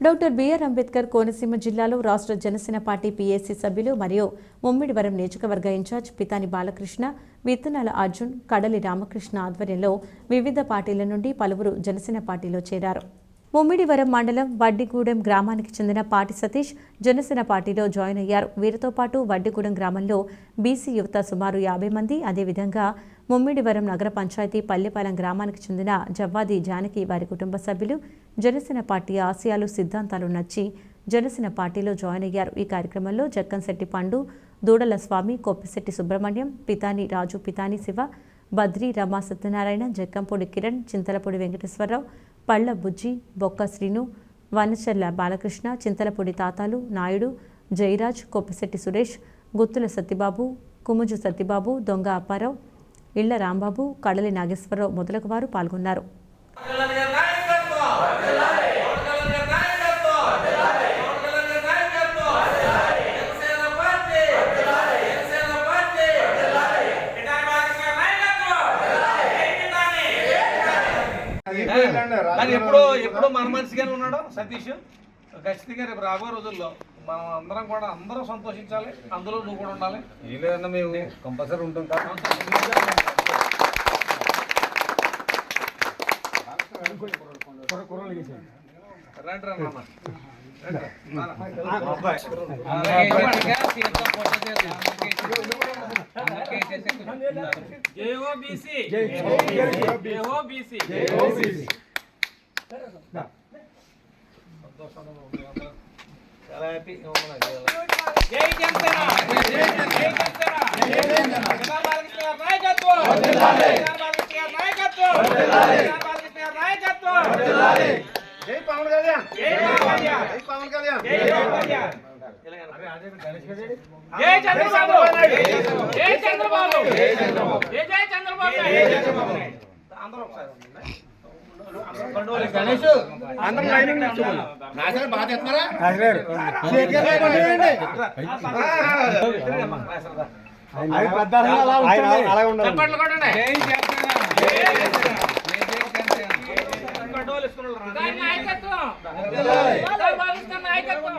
Doctor BR Ambedkar Konaseema జిల్లాలో రాష్ట్ర Janasena party PAC సభ్యులు మరియు ముమ్మిడివరం నియోజకవర్గ ఇన్ఛార్జ్ పితాని బాలకృష్ణ విత్తనాల అర్జున్ కడలి రామకృష్ణ ఆధ్వర్యంలో వివిధ పార్టీల నుండి పలువురు జనసేన పార్టీలో చేరారు. ముమ్మిడివరం మండలం వడ్డిగూడెం గ్రామానికి చెందిన పాటి సతీష్ జనసేన పార్టీలో జాయిన్ అయ్యారు. వీరితో పాటు వడ్డిగూడెం గ్రామంలో బీసీ యువత సుమారు యాభై మంది అదేవిధంగా ముమ్మిడివరం నగర పంచాయతీ పల్లెపాలెం గ్రామానికి చెందిన జవ్వాది జానకి వారి కుటుంబ సభ్యులు జనసేన పార్టీ ఆశయాలు సిద్ధాంతాలు నచ్చి జనసేన పార్టీలో జాయిన్ అయ్యారు. ఈ కార్యక్రమంలో జక్కన్శెట్టి పండు దూడల స్వామి కొప్పిశెట్టి సుబ్రహ్మణ్యం పితాని రాజు పితాని శివ బద్రి రమా సత్యనారాయణ జక్కంపూడి కిరణ్ చింతలపూడి వెంకటేశ్వరరావు పళ్ళ బుజ్జి బొక్క శ్రీను వనచర్ల బాలకృష్ణ చింతలపూడి తాతాలు నాయుడు జయరాజ్ కొప్పిశెట్టి సురేష్ గుత్తుల సత్యబాబు కుముజు సత్యబాబు దొంగ అప్పారావు ఇళ్ళ రాంబాబు కడలి నాగేశ్వరరావు మొదలగు వారు పాల్గొన్నారు. కానీ ఎప్పుడు ఎప్పుడు మన మనిషిగానే ఉన్నాడు? సతీష్? ఖచ్చితంగా రేపు రాబోయే రోజుల్లో మనం అందరం కూడా అందరం సంతోషించాలి. అందులో నువ్వు కూడా ఉండాలి. ఏం లేదన్నా మేము కంపల్సరీ ఉంటాం కదా రండి. రండి సంతోషంగా ఉంది అందరం. చాలా హ్యాపీ జై జనసేన జై జనసేన బాలకృష్ణ గారి నాయకత్వం నాయకత్వం నాయకత్వం జై పవన్ కళ్యాణ్ జై పవన్ కళ్యాణ్ జై పవన్ కళ్యాణ్ జై పవన్ కళ్యాణ్ జై చంద్రబాబు? జై చంద్రబాబు జై జై చంద్రబాబు అందరూ ఒకసారి ఉండండి. అందరం లైన్. నాశనం బాగా చేస్తున్నారా? చప్పట్లు కొట్టండి. నాయకత్వం నాయకత్వం.